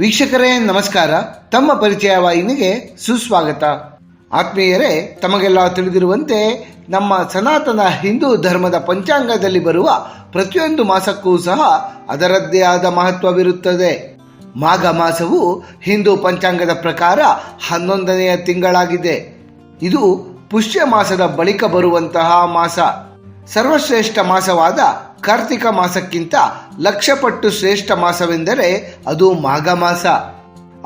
ವೀಕ್ಷಕರೇ, ನಮಸ್ಕಾರ. ತಮ್ಮ ಪರಿಚಯ ವಾಹಿನಿಗೆ ಸುಸ್ವಾಗತ. ಆತ್ಮೀಯರೇ, ತಮಗೆಲ್ಲ ತಿಳಿದಿರುವಂತೆ ನಮ್ಮ ಸನಾತನ ಹಿಂದೂ ಧರ್ಮದ ಪಂಚಾಂಗದಲ್ಲಿ ಬರುವ ಪ್ರತಿಯೊಂದು ಮಾಸಕ್ಕೂ ಸಹ ಅದರದ್ದೇ ಆದ ಮಹತ್ವವಿರುತ್ತದೆ. ಮಾಘ ಮಾಸವು ಹಿಂದೂ ಪಂಚಾಂಗದ ಪ್ರಕಾರ ಹನ್ನೊಂದನೆಯ ತಿಂಗಳಾಗಿದೆ. ಇದು ಪುಷ್ಯ ಮಾಸದ ಬಳಿಕ ಬರುವಂತಹ ಮಾಸ. ಸರ್ವಶ್ರೇಷ್ಠ ಮಾಸವಾದ ಕಾರ್ತಿಕ ಮಾಸಕ್ಕಿಂತ ಲಕ್ಷಪಟ್ಟು ಶ್ರೇಷ್ಠ ಮಾಸವೆಂದರೆ ಅದು ಮಾಘ ಮಾಸ.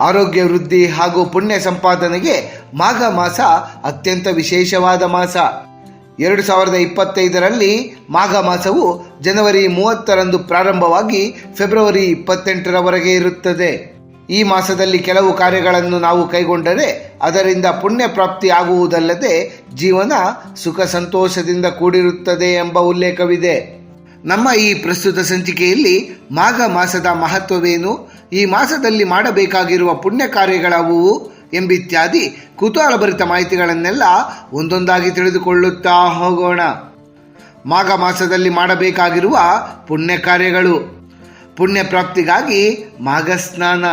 ಆರೋಗ್ಯ ವೃದ್ಧಿ ಹಾಗೂ ಪುಣ್ಯ ಸಂಪಾದನೆಗೆ ಮಾಘ ಮಾಸ ಅತ್ಯಂತ ವಿಶೇಷವಾದ ಮಾಸ. ಎರಡು ಸಾವಿರದ ಇಪ್ಪತ್ತೈದರಲ್ಲಿ ಮಾಘ ಮಾಸವು ಜನವರಿ ಮೂವತ್ತರಂದು ಪ್ರಾರಂಭವಾಗಿ ಫೆಬ್ರವರಿ ಇಪ್ಪತ್ತೆಂಟರವರೆಗೆ ಇರುತ್ತದೆ. ಈ ಮಾಸದಲ್ಲಿ ಕೆಲವು ಕಾರ್ಯಗಳನ್ನು ನಾವು ಕೈಗೊಂಡರೆ ಅದರಿಂದ ಪುಣ್ಯ ಪ್ರಾಪ್ತಿ ಆಗುವುದಲ್ಲದೆ ಜೀವನ ಸುಖ ಸಂತೋಷದಿಂದ ಕೂಡಿರುತ್ತದೆ ಎಂಬ ಉಲ್ಲೇಖವಿದೆ. ನಮ್ಮ ಈ ಪ್ರಸ್ತುತ ಸಂಚಿಕೆಯಲ್ಲಿ ಮಾಘ ಮಾಸದ ಮಹತ್ವವೇನು, ಈ ಮಾಸದಲ್ಲಿ ಮಾಡಬೇಕಾಗಿರುವ ಪುಣ್ಯ ಕಾರ್ಯಗಳಾವುವು ಎಂಬಿತ್ಯಾದಿ ಕುತೂಹಲಭರಿತ ಮಾಹಿತಿಗಳನ್ನೆಲ್ಲ ಒಂದೊಂದಾಗಿ ತಿಳಿದುಕೊಳ್ಳುತ್ತಾ ಹೋಗೋಣ. ಮಾಘ ಮಾಸದಲ್ಲಿ ಮಾಡಬೇಕಾಗಿರುವ ಪುಣ್ಯ ಕಾರ್ಯಗಳು. ಪುಣ್ಯ ಪ್ರಾಪ್ತಿಗಾಗಿ ಮಾಘ ಸ್ನಾನ.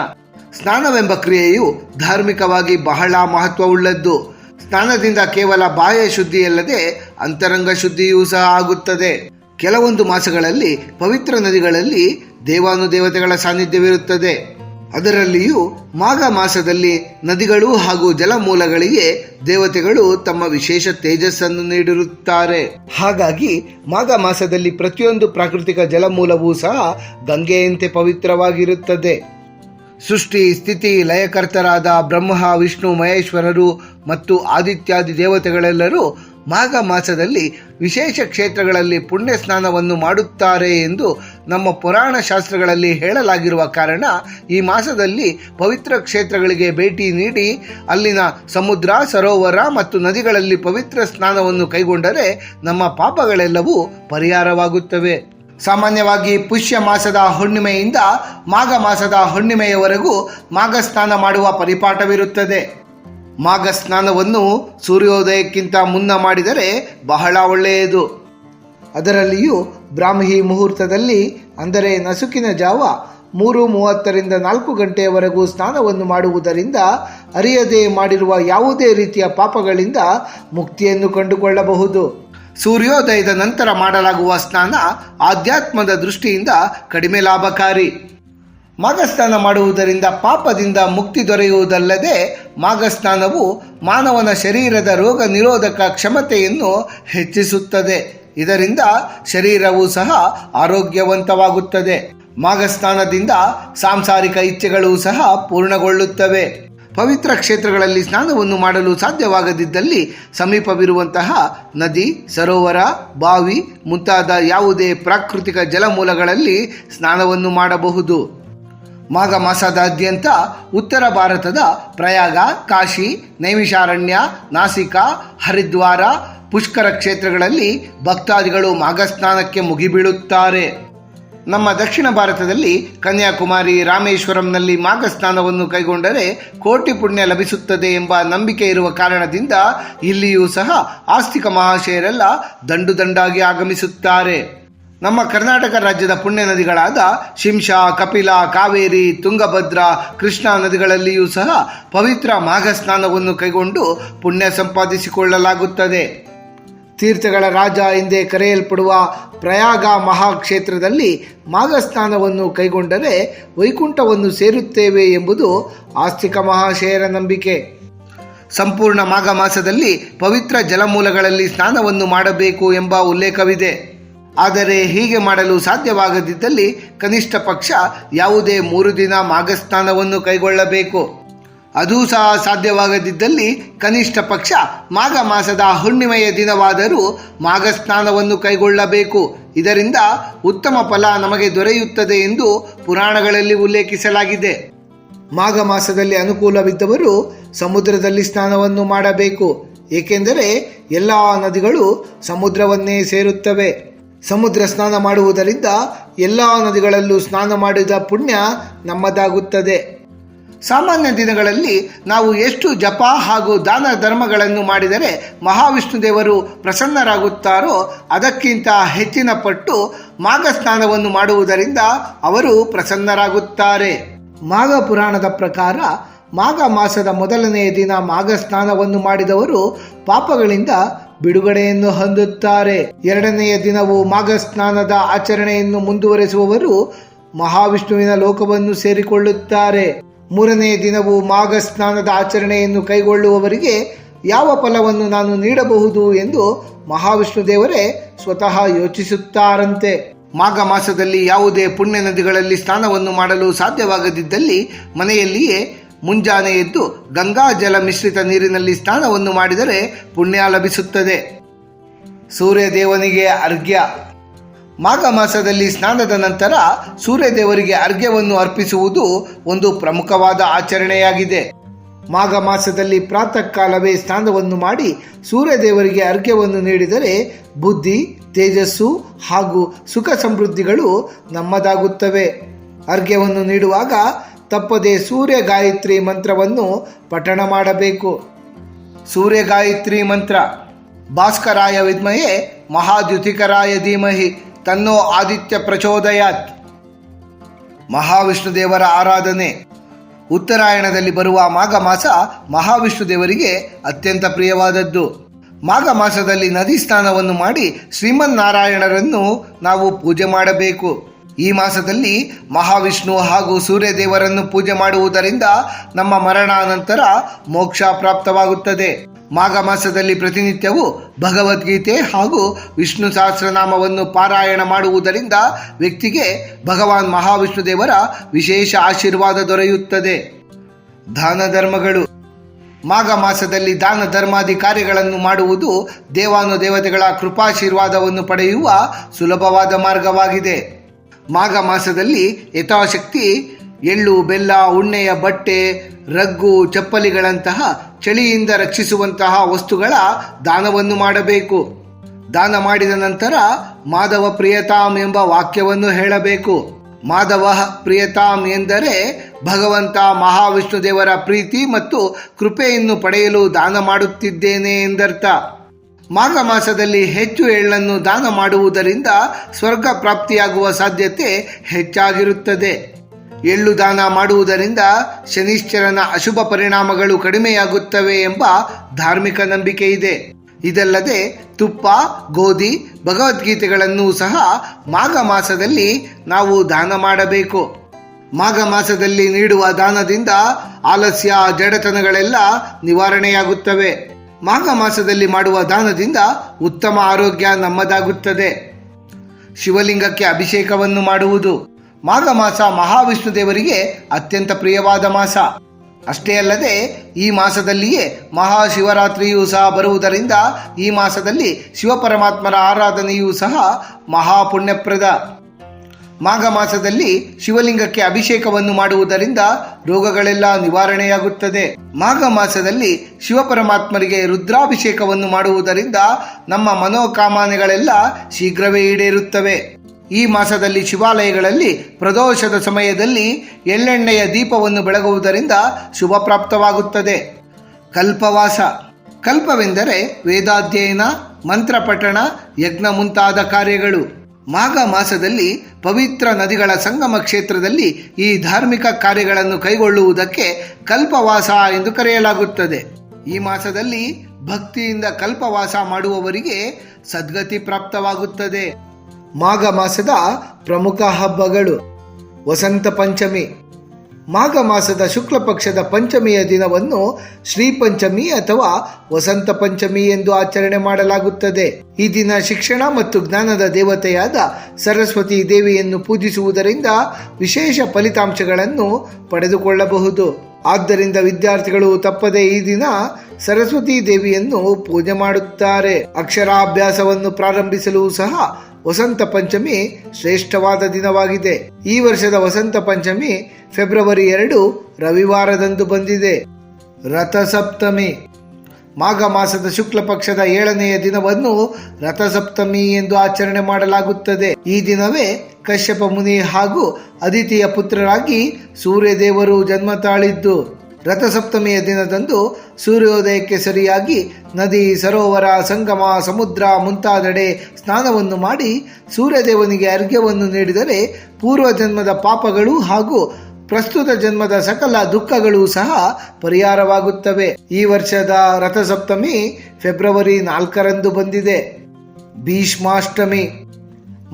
ಸ್ನಾನವೆಂಬ ಕ್ರಿಯೆಯು ಧಾರ್ಮಿಕವಾಗಿ ಬಹಳ ಮಹತ್ವವುಳ್ಳದ್ದು. ಸ್ನಾನದಿಂದ ಕೇವಲ ಬಾಹ್ಯ ಶುದ್ಧಿಯಲ್ಲದೆ ಅಂತರಂಗ ಶುದ್ಧಿಯೂ ಸಹ ಆಗುತ್ತದೆ. ಕೆಲವೊಂದು ಮಾಸಗಳಲ್ಲಿ ಪವಿತ್ರ ನದಿಗಳಲ್ಲಿ ದೇವಾನುದೇವತೆಗಳ ಸಾನ್ನಿಧ್ಯವಿರುತ್ತದೆ. ಅದರಲ್ಲಿಯೂ ಮಾಘ ಮಾಸದಲ್ಲಿ ನದಿಗಳು ಹಾಗೂ ಜಲಮೂಲಗಳಿಗೆ ದೇವತೆಗಳು ತಮ್ಮ ವಿಶೇಷ ತೇಜಸ್ಸನ್ನು ನೀಡಿರುತ್ತಾರೆ. ಹಾಗಾಗಿ ಮಾಘ ಮಾಸದಲ್ಲಿ ಪ್ರತಿಯೊಂದು ಪ್ರಾಕೃತಿಕ ಜಲಮೂಲವೂ ಸಹ ಗಂಗೆಯಂತೆ ಪವಿತ್ರವಾಗಿರುತ್ತದೆ. ಸೃಷ್ಟಿ, ಸ್ಥಿತಿ, ಲಯಕರ್ತರಾದ ಬ್ರಹ್ಮ, ವಿಷ್ಣು, ಮಹೇಶ್ವರರು ಮತ್ತು ಆದಿತ್ಯಾದಿ ದೇವತೆಗಳೆಲ್ಲರೂ ಮಾಘ ಮಾಸದಲ್ಲಿ ವಿಶೇಷ ಕ್ಷೇತ್ರಗಳಲ್ಲಿ ಪುಣ್ಯ ಸ್ನಾನವನ್ನು ಮಾಡುತ್ತಾರೆ ಎಂದು ನಮ್ಮ ಪುರಾಣ ಶಾಸ್ತ್ರಗಳಲ್ಲಿ ಹೇಳಲಾಗಿರುವ ಕಾರಣ ಈ ಮಾಸದಲ್ಲಿ ಪವಿತ್ರ ಕ್ಷೇತ್ರಗಳಿಗೆ ಭೇಟಿ ನೀಡಿ ಅಲ್ಲಿನ ಸಮುದ್ರ, ಸರೋವರ ಮತ್ತು ನದಿಗಳಲ್ಲಿ ಪವಿತ್ರ ಸ್ನಾನವನ್ನು ಕೈಗೊಂಡರೆ ನಮ್ಮ ಪಾಪಗಳೆಲ್ಲವೂ ಪರಿಹಾರವಾಗುತ್ತವೆ. ಸಾಮಾನ್ಯವಾಗಿ ಪುಷ್ಯ ಮಾಸದ ಹುಣ್ಣಿಮೆಯಿಂದ ಮಾಘ ಮಾಸದ ಹುಣ್ಣಿಮೆಯವರೆಗೂ ಮಾಘ ಸ್ನಾನ ಮಾಡುವ ಪರಿಪಾಠವಿರುತ್ತದೆ. ಮಾಘ ಸ್ನಾನವನ್ನು ಸೂರ್ಯೋದಯಕ್ಕಿಂತ ಮುನ್ನ ಮಾಡಿದರೆ ಬಹಳ ಒಳ್ಳೆಯದು. ಅದರಲ್ಲಿಯೂ ಬ್ರಾಹ್ಮಿ ಮುಹೂರ್ತದಲ್ಲಿ, ಅಂದರೆ ನಸುಕಿನ ಜಾವ, ಮೂರು ಮೂವತ್ತರಿಂದ ನಾಲ್ಕು ಗಂಟೆಯವರೆಗೂ ಸ್ನಾನವನ್ನು ಮಾಡುವುದರಿಂದ ಅರಿಯದೆ ಮಾಡಿರುವ ಯಾವುದೇ ರೀತಿಯ ಪಾಪಗಳಿಂದ ಮುಕ್ತಿಯನ್ನು ಕಂಡುಕೊಳ್ಳಬಹುದು. ಸೂರ್ಯೋದಯದ ನಂತರ ಮಾಡಲಾಗುವ ಸ್ನಾನ ಆಧ್ಯಾತ್ಮದ ದೃಷ್ಟಿಯಿಂದ ಕಡಿಮೆ ಲಾಭಕಾರಿ. ಮಾಘಸ್ನಾನ ಮಾಡುವುದರಿಂದ ಪಾಪದಿಂದ ಮುಕ್ತಿ ದೊರೆಯುವುದಲ್ಲದೆ ಮಾಘಸ್ನಾನವು ಮಾನವನ ಶರೀರದ ರೋಗ ನಿರೋಧಕ ಕ್ಷಮತೆಯನ್ನು ಹೆಚ್ಚಿಸುತ್ತದೆ. ಇದರಿಂದ ಶರೀರವು ಸಹ ಆರೋಗ್ಯವಂತವಾಗುತ್ತದೆ. ಮಾಘಸ್ನಾನದಿಂದ ಸಾಂಸಾರಿಕ ಇಚ್ಛೆಗಳು ಸಹ ಪೂರ್ಣಗೊಳ್ಳುತ್ತವೆ. ಪವಿತ್ರ ಕ್ಷೇತ್ರಗಳಲ್ಲಿ ಸ್ನಾನವನ್ನು ಮಾಡಲು ಸಾಧ್ಯವಾಗದಿದ್ದಲ್ಲಿ ಸಮೀಪವಿರುವಂತಹ ನದಿ, ಸರೋವರ, ಬಾವಿ ಮುಂತಾದ ಯಾವುದೇ ಪ್ರಾಕೃತಿಕ ಜಲಮೂಲಗಳಲ್ಲಿ ಸ್ನಾನವನ್ನು ಮಾಡಬಹುದು. ಮಾಘ ಮಾಸದಾದ್ಯಂತ ಉತ್ತರ ಭಾರತದ ಪ್ರಯಾಗ, ಕಾಶಿ, ನೈಮಿಷಾರಣ್ಯ, ನಾಸಿಕ, ಹರಿದ್ವಾರ, ಪುಷ್ಕರ ಕ್ಷೇತ್ರಗಳಲ್ಲಿ ಭಕ್ತಾದಿಗಳು ಮಾಘ ಸ್ನಾನಕ್ಕೆ ಮುಗಿಬೀಳುತ್ತಾರೆ. ನಮ್ಮ ದಕ್ಷಿಣ ಭಾರತದಲ್ಲಿ ಕನ್ಯಾಕುಮಾರಿ ರಾಮೇಶ್ವರಂನಲ್ಲಿ ಮಾಘ ಸ್ನಾನವನ್ನು ಕೈಗೊಂಡರೆ ಕೋಟಿ ಪುಣ್ಯ ಲಭಿಸುತ್ತದೆ ಎಂಬ ನಂಬಿಕೆ ಇರುವ ಕಾರಣದಿಂದ ಇಲ್ಲಿಯೂ ಸಹ ಆಸ್ತಿಕ ಮಹಾಶಯರೆಲ್ಲ ದಂಡು ದಂಡಾಗಿ ಆಗಮಿಸುತ್ತಾರೆ. ನಮ್ಮ ಕರ್ನಾಟಕ ರಾಜ್ಯದ ಪುಣ್ಯ ನದಿಗಳಾದ ಶಿಂಷಾ, ಕಪಿಲ, ಕಾವೇರಿ, ತುಂಗಭದ್ರಾ, ಕೃಷ್ಣಾ ನದಿಗಳಲ್ಲಿಯೂ ಸಹ ಪವಿತ್ರ ಮಾಘ ಸ್ನಾನವನ್ನು ಕೈಗೊಂಡು ಪುಣ್ಯ ಸಂಪಾದಿಸಿಕೊಳ್ಳಲಾಗುತ್ತದೆ. ತೀರ್ಥಗಳ ರಾಜ ಎಂದೇ ಕರೆಯಲ್ಪಡುವ ಪ್ರಯಾಗ ಮಹಾಕ್ಷೇತ್ರದಲ್ಲಿ ಮಾಘ ಸ್ನಾನವನ್ನು ಕೈಗೊಂಡರೆ ವೈಕುಂಠವನ್ನು ಸೇರುತ್ತೇವೆ ಎಂಬುದು ಆಸ್ತಿಕ ಮಹಾಶಯರ ನಂಬಿಕೆ. ಸಂಪೂರ್ಣ ಮಾಘ ಮಾಸದಲ್ಲಿ ಪವಿತ್ರ ಜಲಮೂಲಗಳಲ್ಲಿ ಸ್ನಾನವನ್ನು ಮಾಡಬೇಕು ಎಂಬ ಉಲ್ಲೇಖವಿದೆ. ಆದರೆ ಹೀಗೆ ಮಾಡಲು ಸಾಧ್ಯವಾಗದಿದ್ದಲ್ಲಿ ಕನಿಷ್ಠ ಪಕ್ಷ ಯಾವುದೇ ಮೂರು ದಿನ ಮಾಘಸ್ನಾನವನ್ನು ಕೈಗೊಳ್ಳಬೇಕು. ಅದೂ ಸಹ ಸಾಧ್ಯವಾಗದಿದ್ದಲ್ಲಿ ಕನಿಷ್ಠ ಪಕ್ಷ ಮಾಘ ಮಾಸದ ಹುಣ್ಣಿಮೆಯ ದಿನವಾದರೂ ಮಾಘಸ್ನಾನವನ್ನು ಕೈಗೊಳ್ಳಬೇಕು. ಇದರಿಂದ ಉತ್ತಮ ಫಲ ನಮಗೆ ದೊರೆಯುತ್ತದೆ ಎಂದು ಪುರಾಣಗಳಲ್ಲಿ ಉಲ್ಲೇಖಿಸಲಾಗಿದೆ. ಮಾಘ ಮಾಸದಲ್ಲಿ ಅನುಕೂಲವಿದ್ದವರು ಸಮುದ್ರದಲ್ಲಿ ಸ್ನಾನವನ್ನು ಮಾಡಬೇಕು. ಏಕೆಂದರೆ ಎಲ್ಲ ನದಿಗಳು ಸಮುದ್ರವನ್ನೇ ಸೇರುತ್ತವೆ. ಸಮುದ್ರ ಸ್ನಾನ ಮಾಡುವುದರಿಂದ ಎಲ್ಲ ನದಿಗಳಲ್ಲೂ ಸ್ನಾನ ಮಾಡಿದ ಪುಣ್ಯ ನಮ್ಮದಾಗುತ್ತದೆ. ಸಾಮಾನ್ಯ ದಿನಗಳಲ್ಲಿ ನಾವು ಎಷ್ಟು ಜಪ ಹಾಗೂ ದಾನ ಧರ್ಮಗಳನ್ನು ಮಾಡಿದರೆ ಮಹಾವಿಷ್ಣು ದೇವರು ಪ್ರಸನ್ನರಾಗುತ್ತಾರೋ ಅದಕ್ಕಿಂತ ಹೆಚ್ಚಿನ ಪಟ್ಟು ಮಾಘ ಸ್ನಾನವನ್ನು ಮಾಡುವುದರಿಂದ ಅವರು ಪ್ರಸನ್ನರಾಗುತ್ತಾರೆ. ಮಾಘ ಪುರಾಣದ ಪ್ರಕಾರ ಮಾಘ ಮಾಸದ ಮೊದಲನೆಯ ದಿನ ಮಾಘ ಸ್ನಾನವನ್ನು ಮಾಡಿದವರು ಪಾಪಗಳಿಂದ ಬಿಡುಗಡೆಯನ್ನು ಹೊಂದುತ್ತಾರೆ. ಎರಡನೆಯ ದಿನವು ಮಾಘ ಸ್ನಾನದ ಆಚರಣೆಯನ್ನು ಮುಂದುವರೆಸುವವರು ಮಹಾವಿಷ್ಣುವಿನ ಲೋಕವನ್ನು ಸೇರಿಕೊಳ್ಳುತ್ತಾರೆ. ಮೂರನೆಯ ದಿನವು ಮಾಘ ಸ್ನಾನದ ಆಚರಣೆಯನ್ನು ಕೈಗೊಳ್ಳುವವರಿಗೆ ಯಾವ ಫಲವನ್ನು ನಾನು ನೀಡಬಹುದು ಎಂದು ಮಹಾವಿಷ್ಣು ದೇವರೇ ಸ್ವತಃ ಯೋಚಿಸುತ್ತಾರಂತೆ. ಮಾಘ ಮಾಸದಲ್ಲಿ ಯಾವುದೇ ಪುಣ್ಯ ನದಿಗಳಲ್ಲಿ ಸ್ನಾನವನ್ನು ಮಾಡಲು ಸಾಧ್ಯವಾಗದಿದ್ದಲ್ಲಿ ಮನೆಯಲ್ಲಿಯೇ ಮುಂಜಾನೆ ಎದ್ದು ಗಂಗಾ ಜಲ ಮಿಶ್ರಿತ ನೀರಿನಲ್ಲಿ ಸ್ನಾನವನ್ನು ಮಾಡಿದರೆ ಪುಣ್ಯ ಲಭಿಸುತ್ತದೆ. ಸೂರ್ಯದೇವನಿಗೆ ಅರ್ಘ್ಯ. ಮಾಘ ಮಾಸದಲ್ಲಿ ಸ್ನಾನದ ನಂತರ ಸೂರ್ಯದೇವರಿಗೆ ಅರ್ಘ್ಯವನ್ನು ಅರ್ಪಿಸುವುದು ಒಂದು ಪ್ರಮುಖವಾದ ಆಚರಣೆಯಾಗಿದೆ. ಮಾಘ ಮಾಸದಲ್ಲಿ ಪ್ರಾತಃ ಕಾಲವೇ ಸ್ನಾನವನ್ನು ಮಾಡಿ ಸೂರ್ಯದೇವರಿಗೆ ಅರ್ಘ್ಯವನ್ನು ನೀಡಿದರೆ ಬುದ್ಧಿ, ತೇಜಸ್ಸು ಹಾಗೂ ಸುಖ ಸಮೃದ್ಧಿಗಳು ನಮ್ಮದಾಗುತ್ತವೆ. ಅರ್ಘ್ಯವನ್ನು ನೀಡುವಾಗ ತಪ್ಪದೆ ಸೂರ್ಯ ಗಾಯತ್ರಿ ಮಂತ್ರವನ್ನು ಪಠಣ ಮಾಡಬೇಕು. ಸೂರ್ಯ ಗಾಯತ್ರಿ ಮಂತ್ರ, ಭಾಸ್ಕರಾಯ ವಿದ್ಮಹೆ ಮಹಾದ್ಯುತಿಕರಾಯ ಧೀಮಹಿ, ತನ್ನೋ ಆದಿತ್ಯ ಪ್ರಚೋದಯಾತ್. ಮಹಾವಿಷ್ಣು ದೇವರ ಆರಾಧನೆ. ಉತ್ತರಾಯಣದಲ್ಲಿ ಬರುವ ಮಾಘ ಮಾಸ ಮಹಾವಿಷ್ಣು ದೇವರಿಗೆ ಅತ್ಯಂತ ಪ್ರಿಯವಾದದ್ದು. ಮಾಘ ಮಾಸದಲ್ಲಿ ನದಿ ಸ್ನಾನವನ್ನು ಮಾಡಿ ಶ್ರೀಮನ್ನಾರಾಯಣರನ್ನು ನಾವು ಪೂಜೆ ಮಾಡಬೇಕು. ಈ ಮಾಸದಲ್ಲಿ ಮಹಾವಿಷ್ಣು ಹಾಗೂ ಸೂರ್ಯದೇವರನ್ನು ಪೂಜೆ ಮಾಡುವುದರಿಂದ ನಮ್ಮ ಮರಣಾನಂತರ ಮೋಕ್ಷ ಪ್ರಾಪ್ತವಾಗುತ್ತದೆ. ಮಾಘ ಮಾಸದಲ್ಲಿ ಪ್ರತಿನಿತ್ಯವೂ ಭಗವದ್ಗೀತೆ ಹಾಗೂ ವಿಷ್ಣು ಸಹಸ್ರನಾಮವನ್ನು ಪಾರಾಯಣ ಮಾಡುವುದರಿಂದ ವ್ಯಕ್ತಿಗೆ ಭಗವಾನ್ ಮಹಾವಿಷ್ಣು ದೇವರ ವಿಶೇಷ ಆಶೀರ್ವಾದ ದೊರೆಯುತ್ತದೆ. ದಾನ ಧರ್ಮಗಳು. ಮಾಘ ಮಾಸದಲ್ಲಿ ದಾನ ಧರ್ಮಾದಿ ಕಾರ್ಯಗಳನ್ನು ಮಾಡುವುದು ದೇವಾನುದೇವತೆಗಳ ಕೃಪಾಶೀರ್ವಾದವನ್ನು ಪಡೆಯುವ ಸುಲಭವಾದ ಮಾರ್ಗವಾಗಿದೆ. ಮಾಘ ಮಾಸದಲ್ಲಿ ಯಥಾಶಕ್ತಿ, ಎಳ್ಳು, ಬೆಲ್ಲ, ಉಣ್ಣೆಯ ಬಟ್ಟೆ, ರಗ್ಗು, ಚಪ್ಪಲಿಗಳಂತಹ ಚಳಿಯಿಂದ ರಕ್ಷಿಸುವಂತಹ ವಸ್ತುಗಳ ದಾನವನ್ನು ಮಾಡಬೇಕು. ದಾನ ಮಾಡಿದ ನಂತರ ಮಾಧವ ಪ್ರಿಯತಾಂ ಎಂಬ ವಾಕ್ಯವನ್ನು ಹೇಳಬೇಕು. ಮಾಧವ ಪ್ರಿಯತಾಂ ಎಂದರೆ ಭಗವಂತ ಮಹಾವಿಷ್ಣು ದೇವರ ಪ್ರೀತಿ ಮತ್ತು ಕೃಪೆಯನ್ನು ಪಡೆಯಲು ದಾನ ಮಾಡುತ್ತಿದ್ದೇನೆ ಎಂದರ್ಥ. ಮಾಘ ಮಾಸದಲ್ಲಿ ಹೆಚ್ಚು ಎಳ್ಳನ್ನು ದಾನ ಮಾಡುವುದರಿಂದ ಸ್ವರ್ಗ ಪ್ರಾಪ್ತಿಯಾಗುವ ಸಾಧ್ಯತೆ ಹೆಚ್ಚಾಗಿರುತ್ತದೆ. ಎಳ್ಳು ದಾನ ಮಾಡುವುದರಿಂದ ಶನಿಶ್ಚರನ ಅಶುಭ ಪರಿಣಾಮಗಳು ಕಡಿಮೆಯಾಗುತ್ತವೆ ಎಂಬ ಧಾರ್ಮಿಕ ನಂಬಿಕೆ ಇದೆ. ಇದಲ್ಲದೆ ತುಪ್ಪ, ಗೋಧಿ, ಭಗವದ್ಗೀತೆಗಳನ್ನು ಸಹ ಮಾಘ ಮಾಸದಲ್ಲಿ ನಾವು ದಾನ ಮಾಡಬೇಕು. ಮಾಘ ಮಾಸದಲ್ಲಿ ನೀಡುವ ದಾನದಿಂದ ಆಲಸ್ಯ, ಜಡತನಗಳೆಲ್ಲ ನಿವಾರಣೆಯಾಗುತ್ತವೆ. ಮಾಘ ಮಾಸದಲ್ಲಿ ಮಾಡುವ ದಾನದಿಂದ ಉತ್ತಮ ಆರೋಗ್ಯ ನಮ್ಮದಾಗುತ್ತದೆ. ಶಿವಲಿಂಗಕ್ಕೆ ಅಭಿಷೇಕವನ್ನು ಮಾಡುವುದು ಮಾಘ ಮಾಸ ಮಹಾವಿಷ್ಣು ದೇವರಿಗೆ ಅತ್ಯಂತ ಪ್ರಿಯವಾದ ಮಾಸ. ಅಷ್ಟೇ ಅಲ್ಲದೆ ಈ ಮಾಸದಲ್ಲಿಯೇ ಮಹಾಶಿವರಾತ್ರಿಯೂ ಸಹ ಬರುವುದರಿಂದ ಈ ಮಾಸದಲ್ಲಿ ಶಿವಪರಮಾತ್ಮರ ಆರಾಧನೆಯೂ ಸಹ ಮಹಾಪುಣ್ಯಪ್ರದ. ಮಾಘ ಮಾಸದಲ್ಲಿ ಶಿವಲಿಂಗಕ್ಕೆ ಅಭಿಷೇಕವನ್ನು ಮಾಡುವುದರಿಂದ ರೋಗಗಳೆಲ್ಲ ನಿವಾರಣೆಯಾಗುತ್ತದೆ. ಮಾಘ ಮಾಸದಲ್ಲಿ ಶಿವಪರಮಾತ್ಮರಿಗೆ ರುದ್ರಾಭಿಷೇಕವನ್ನು ಮಾಡುವುದರಿಂದ ನಮ್ಮ ಮನೋಕಾಮನೆಗಳೆಲ್ಲ ಶೀಘ್ರವೇ ಈಡೇರುತ್ತವೆ. ಈ ಮಾಸದಲ್ಲಿ ಶಿವಾಲಯಗಳಲ್ಲಿ ಪ್ರದೋಷದ ಸಮಯದಲ್ಲಿ ಎಳ್ಳೆಣ್ಣೆಯ ದೀಪವನ್ನು ಬೆಳಗುವುದರಿಂದ ಶುಭ ಪ್ರಾಪ್ತವಾಗುತ್ತದೆ. ಕಲ್ಪವಾಸ. ಕಲ್ಪವೆಂದರೆ ವೇದಾಧ್ಯಯನ, ಮಂತ್ರಪಠಣ, ಯಜ್ಞ ಮುಂತಾದ ಕಾರ್ಯಗಳು. ಮಾಘ ಮಾಸದಲ್ಲಿ ಪವಿತ್ರ ನದಿಗಳ ಸಂಗಮ ಕ್ಷೇತ್ರದಲ್ಲಿ ಈ ಧಾರ್ಮಿಕ ಕಾರ್ಯಗಳನ್ನು ಕೈಗೊಳ್ಳುವುದಕ್ಕೆ ಕಲ್ಪವಾಸ ಎಂದು ಕರೆಯಲಾಗುತ್ತದೆ. ಈ ಮಾಸದಲ್ಲಿ ಭಕ್ತಿಯಿಂದ ಕಲ್ಪವಾಸ ಮಾಡುವವರಿಗೆ ಸದ್ಗತಿ ಪ್ರಾಪ್ತವಾಗುತ್ತದೆ. ಮಾಘ ಮಾಸದ ಪ್ರಮುಖ ಹಬ್ಬಗಳು ವಸಂತ ಪಂಚಮಿ ಮಾಘ ಮಾಸದ ಶುಕ್ಲ ಪಕ್ಷದ ಪಂಚಮಿಯ ದಿನವನ್ನು ಶ್ರೀ ಪಂಚಮಿ ಅಥವಾ ವಸಂತ ಪಂಚಮಿ ಎಂದು ಆಚರಣೆ ಮಾಡಲಾಗುತ್ತದೆ. ಈ ದಿನ ಶಿಕ್ಷಣ ಮತ್ತು ಜ್ಞಾನದ ದೇವತೆಯಾದ ಸರಸ್ವತಿ ದೇವಿಯನ್ನು ಪೂಜಿಸುವುದರಿಂದ ವಿಶೇಷ ಫಲಿತಾಂಶಗಳನ್ನು ಪಡೆದುಕೊಳ್ಳಬಹುದು. ಆದ್ದರಿಂದ ವಿದ್ಯಾರ್ಥಿಗಳು ತಪ್ಪದೆ ಈ ದಿನ ಸರಸ್ವತಿ ದೇವಿಯನ್ನು ಪೂಜೆ ಮಾಡುತ್ತಾರೆ. ಅಕ್ಷರಾಭ್ಯಾಸವನ್ನು ಪ್ರಾರಂಭಿಸಲು ಸಹ ವಸಂತ ಪಂಚಮಿ ಶ್ರೇಷ್ಠವಾದ ದಿನವಾಗಿದೆ. ಈ ವರ್ಷದ ವಸಂತ ಪಂಚಮಿ ಫೆಬ್ರವರಿ ಎರಡು ರವಿವಾರದಂದು ಬಂದಿದೆ. ರಥಸಪ್ತಮಿ. ಮಾಘ ಮಾಸದ ಶುಕ್ಲ ಪಕ್ಷದ ಏಳನೆಯ ದಿನವನ್ನು ರಥಸಪ್ತಮಿ ಎಂದು ಆಚರಣೆ ಮಾಡಲಾಗುತ್ತದೆ. ಈ ದಿನವೇ ಕಶ್ಯಪ ಮುನಿ ಹಾಗೂ ಅದಿತಿಯ ಪುತ್ರರಾಗಿ ಸೂರ್ಯದೇವರು ಜನ್ಮ ತಾಳಿದ್ದು. ರಥಸಪ್ತಮಿಯ ದಿನದಂದು ಸೂರ್ಯೋದಯಕ್ಕೆ ಸರಿಯಾಗಿ ನದಿ, ಸರೋವರ, ಸಂಗಮ, ಸಮುದ್ರ ಮುಂತಾದೆಡೆ ಸ್ನಾನವನ್ನು ಮಾಡಿ ಸೂರ್ಯದೇವನಿಗೆ ಅರ್ಘ್ಯವನ್ನು ನೀಡಿದರೆ ಪೂರ್ವ ಜನ್ಮದ ಪಾಪಗಳು ಹಾಗೂ ಪ್ರಸ್ತುತ ಜನ್ಮದ ಸಕಲ ದುಃಖಗಳು ಸಹ ಪರಿಹಾರವಾಗುತ್ತವೆ. ಈ ವರ್ಷದ ರಥಸಪ್ತಮಿ ಫೆಬ್ರವರಿ ನಾಲ್ಕರಂದು ಬಂದಿದೆ. ಭೀಷ್ಮಾಷ್ಟಮಿ.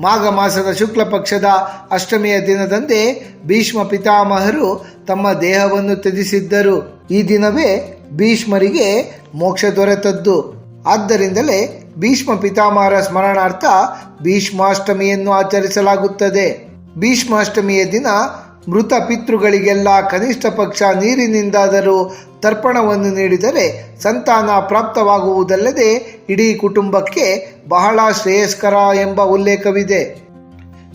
ಮಾಘ ಮಾಸದ ಶುಕ್ಲ ಪಕ್ಷದ ಅಷ್ಟಮಿಯ ದಿನದಂದೇ ಭೀಷ್ಮ ಪಿತಾಮಹರು ತಮ್ಮ ದೇಹವನ್ನು ತ್ಯಜಿಸಿದ್ದರು. ಈ ದಿನವೇ ಭೀಷ್ಮರಿಗೆ ಮೋಕ್ಷ ದೊರೆತದ್ದು. ಆದ್ದರಿಂದಲೇ ಭೀಷ್ಮ ಪಿತಾಮಹರ ಸ್ಮರಣಾರ್ಥ ಭೀಷ್ಮಾಷ್ಟಮಿಯನ್ನು ಆಚರಿಸಲಾಗುತ್ತದೆ. ಭೀಷ್ಮಾಷ್ಟಮಿಯ ದಿನ ಮೃತ ಪಿತೃಗಳಿಗೆಲ್ಲ ಕನಿಷ್ಠ ಪಕ್ಷ ನೀರಿನಿಂದಾದರೂ ತರ್ಪಣವನ್ನು ನೀಡಿದರೆ ಸಂತಾನ ಪ್ರಾಪ್ತವಾಗುವುದಲ್ಲದೆ ಇಡೀ ಕುಟುಂಬಕ್ಕೆ ಬಹಳ ಶ್ರೇಯಸ್ಕರ ಎಂಬ ಉಲ್ಲೇಖವಿದೆ.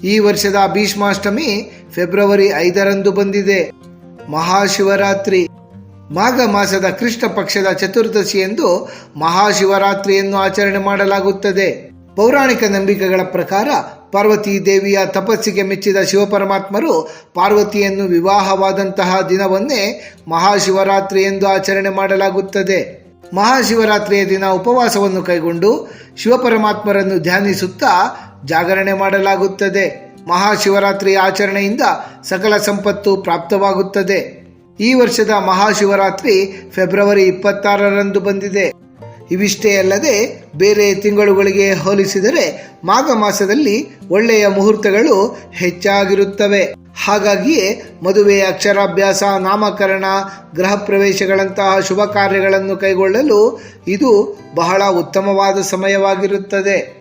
ಈ ವರ್ಷದ ಭೀಷ್ಮಾಷ್ಟಮಿ ಫೆಬ್ರವರಿ ಐದರಂದು ಬಂದಿದೆ. ಮಹಾಶಿವರಾತ್ರಿ. ಮಾಘ ಮಾಸದ ಕೃಷ್ಣ ಪಕ್ಷದ ಚತುರ್ದಶಿಯಂದು ಮಹಾಶಿವರಾತ್ರಿಯನ್ನು ಆಚರಣೆ ಮಾಡಲಾಗುತ್ತದೆ. ಪೌರಾಣಿಕ ನಂಬಿಕೆಗಳ ಪ್ರಕಾರ ಪಾರ್ವತಿ ದೇವಿಯ ತಪಸ್ಸಿಗೆ ಮೆಚ್ಚಿದ ಶಿವಪರಮಾತ್ಮರು ಪಾರ್ವತಿಯನ್ನು ವಿವಾಹವಾದಂತಹ ದಿನವನ್ನೇ ಮಹಾಶಿವರಾತ್ರಿ ಎಂದು ಆಚರಣೆ ಮಾಡಲಾಗುತ್ತದೆ. ಮಹಾಶಿವರಾತ್ರಿಯ ದಿನ ಉಪವಾಸವನ್ನು ಕೈಗೊಂಡು ಶಿವಪರಮಾತ್ಮರನ್ನು ಧ್ಯಾನಿಸುತ್ತಾ ಜಾಗರಣೆ ಮಾಡಲಾಗುತ್ತದೆ. ಮಹಾಶಿವರಾತ್ರಿಯ ಆಚರಣೆಯಿಂದ ಸಕಲ ಸಂಪತ್ತು ಪ್ರಾಪ್ತವಾಗುತ್ತದೆ. ಈ ವರ್ಷದ ಮಹಾಶಿವರಾತ್ರಿ ಫೆಬ್ರವರಿ ಇಪ್ಪತ್ತಾರರಂದು ಬಂದಿದೆ. ಇವಿಷ್ಟೇ ಅಲ್ಲದೆ ಬೇರೆ ತಿಂಗಳುಗಳಿಗೆ ಹೋಲಿಸಿದರೆ ಮಾಘ ಮಾಸದಲ್ಲಿ ಒಳ್ಳೆಯ ಮುಹೂರ್ತಗಳು ಹೆಚ್ಚಾಗಿರುತ್ತವೆ. ಹಾಗಾಗಿಯೇ ಮದುವೆ ಅಕ್ಷರಾಭ್ಯಾಸ, ನಾಮಕರಣ, ಗೃಹ ಪ್ರವೇಶಗಳಂತಹ ಶುಭ ಕಾರ್ಯಗಳನ್ನು ಕೈಗೊಳ್ಳಲು ಇದು ಬಹಳ ಉತ್ತಮವಾದ ಸಮಯವಾಗಿರುತ್ತದೆ.